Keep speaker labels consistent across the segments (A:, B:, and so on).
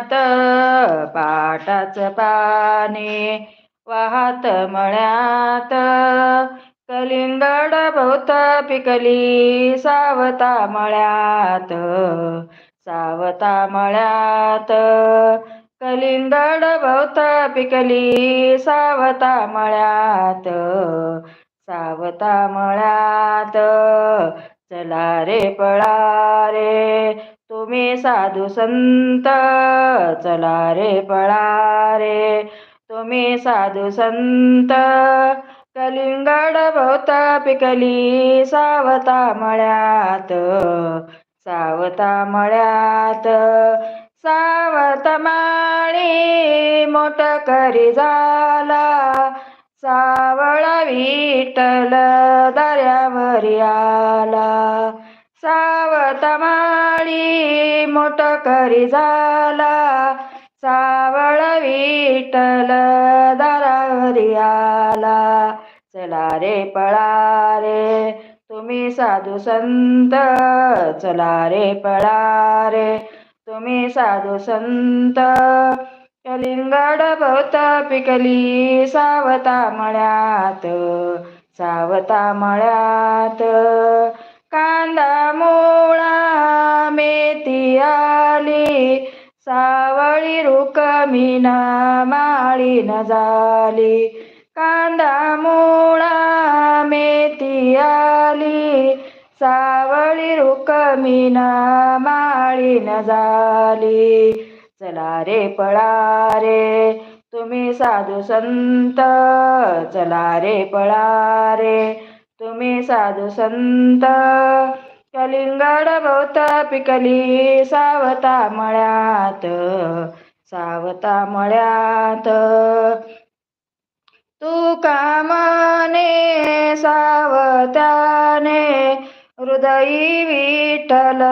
A: मळ्यात पाटाच पाने वाहत मळ्यात. कलिंगड भोवत पिकली सावता मळ्यात सावता मळ्यात. कलिंगड भोवत पिकली सावता मळ्यात सावता मळ्यात. चला रे पळा रे तुम्ही साधू संत चला रे पळा रे. तुम्ही साधू संत कलिंगड भोवता पिकली सावता मळ्यात सावता मळ्यात सावत माळी मोठ करी झाला सावळा विठल दर्यावरी आला. सावत माळी मोठ करी झाला. सावळ विठल दारावरी आला. चला रे पळा रे तुम्ही साधू संत. चला रे पळा रे तुम्ही साधू संत. कलिंगड भोवत पिकली सावता मळ्यात सावता मळ्यात सावळी रुकमिना माळी न झाली. कांदा मुळा मेथी आली. सावळी रुकमिना माळी न झाली. चला रे पळा रे तुम्ही साधू संत. चला रे पळा रे तुम्ही साधू संत. कलिंगड भोवत पिकली सावता मळ्यात सावता मळ्यात. तू कामाने सावत्याने हृदयी विठ्ठल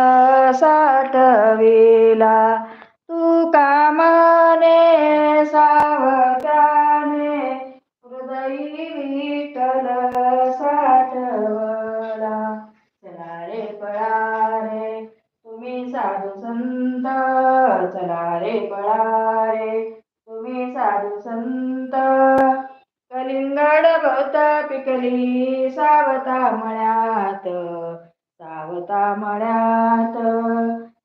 A: साठविला. तू कामाने सा चला रे पळा रे तुम्ही साधू संत. कलिंगड भवता पिकली सावता मळ्यात. सावता मळ्यात.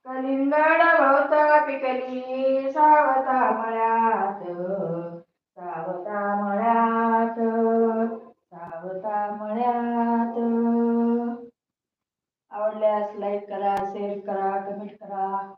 A: कलिंगाड भवता पिकली सावता मळ्यात. सावता मळ्यात. सावता मळ्यात. आवडल्यास लाईक करा शेअर करा कमेंट करा.